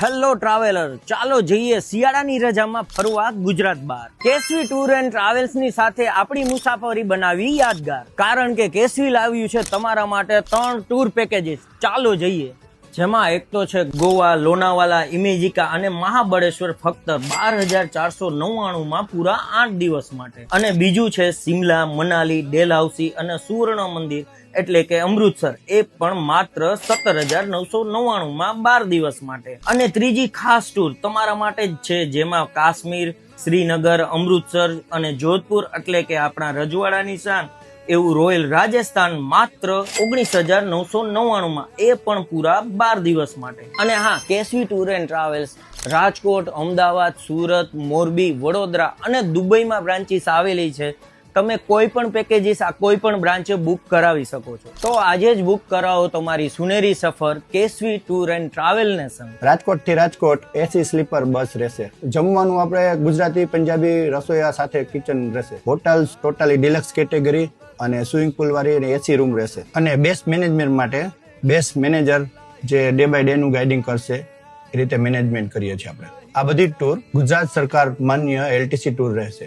Hello traveller, ચાલો જઈએ શિયાળાની રજામાં ફરવા ગુજરાત બહાર. કેસવી ટૂર એન્ડ ટ્રાવેલ્સની સાથે આપણી મુસાફરી બનાવી યાદગાર. કારણ કે કેસવી લાવ્યું છે તમારા માટે ત્રણ ટૂર પેકેજીસ ચાલો જઈએ. જેમાં એક તો છે ગોવા, લોનાવાલા, ઇમેજિકા અને મહાબળેશ્વર ફક્ત બાર હજાર ચારસો નવ્વાણું માં પૂરા આઠ દિવસ માટે. અને બીજું છે સિમલા, મનાલી, ડેલહાઉસી અને સુવર્ણ મંદિર. એટલે કે અમૃતસર. એ પણ માત્ર સત્તર હજાર નવસો નવ્વાણું માં બાર દિવસ માટે. અને ત્રીજી ખાસ ટૂર તમારા માટે જ છે, જેમાં કાશ્મીર, શ્રીનગર, અમૃતસર અને જોધપુર. એટલે કે આપણા રજવાડાની શાન. એવું રોયલ રાજસ્થાન માત્ર ઓગણીસ હજાર નવસો નવ્વાણું માં એ પણ પૂરા બાર દિવસ માટે. અને હા, કેસવી tour and travels Rajkot, Ahmedabad, Surat, Morbi, Vadodara અને દુબઈમાં બ્રાન્ચીસ આવેલી છે. તમે કોઈ પણ પેકેજીસ આ કોઈ પણ બ્રાન્ચે બુક કરાવી શકો છો. તો આજે જ બુક કરાવો તમારી સુનેરી સફર કેસવી ટૂર એન્ડ ટ્રાવેલ ને રાજકોટથી રાજકોટ એસી સ્લીપર બસ રહેશે. જમવાનું આપણે ગુજરાતી, પંજાબી રસોઈયા સાથે કિચન રહેશે. હોટલ્સ ટોટલી ડિલક્સ કેટેગરી અને સ્વિમિંગ પુલ વાળી અને એસી રૂમ રહેશે. અને બેસ્ટ મેનેજમેન્ટ માટે બેસ્ટ મેનેજર જે ડે બાય ડે નું ગાઈડિંગ કરશે, એ રીતે મેનેજમેન્ટ કરીએ છીએ આપણે. આ બધી ટૂર ગુજરાત સરકાર માન્ય એલટીસી ટૂર રહેશે.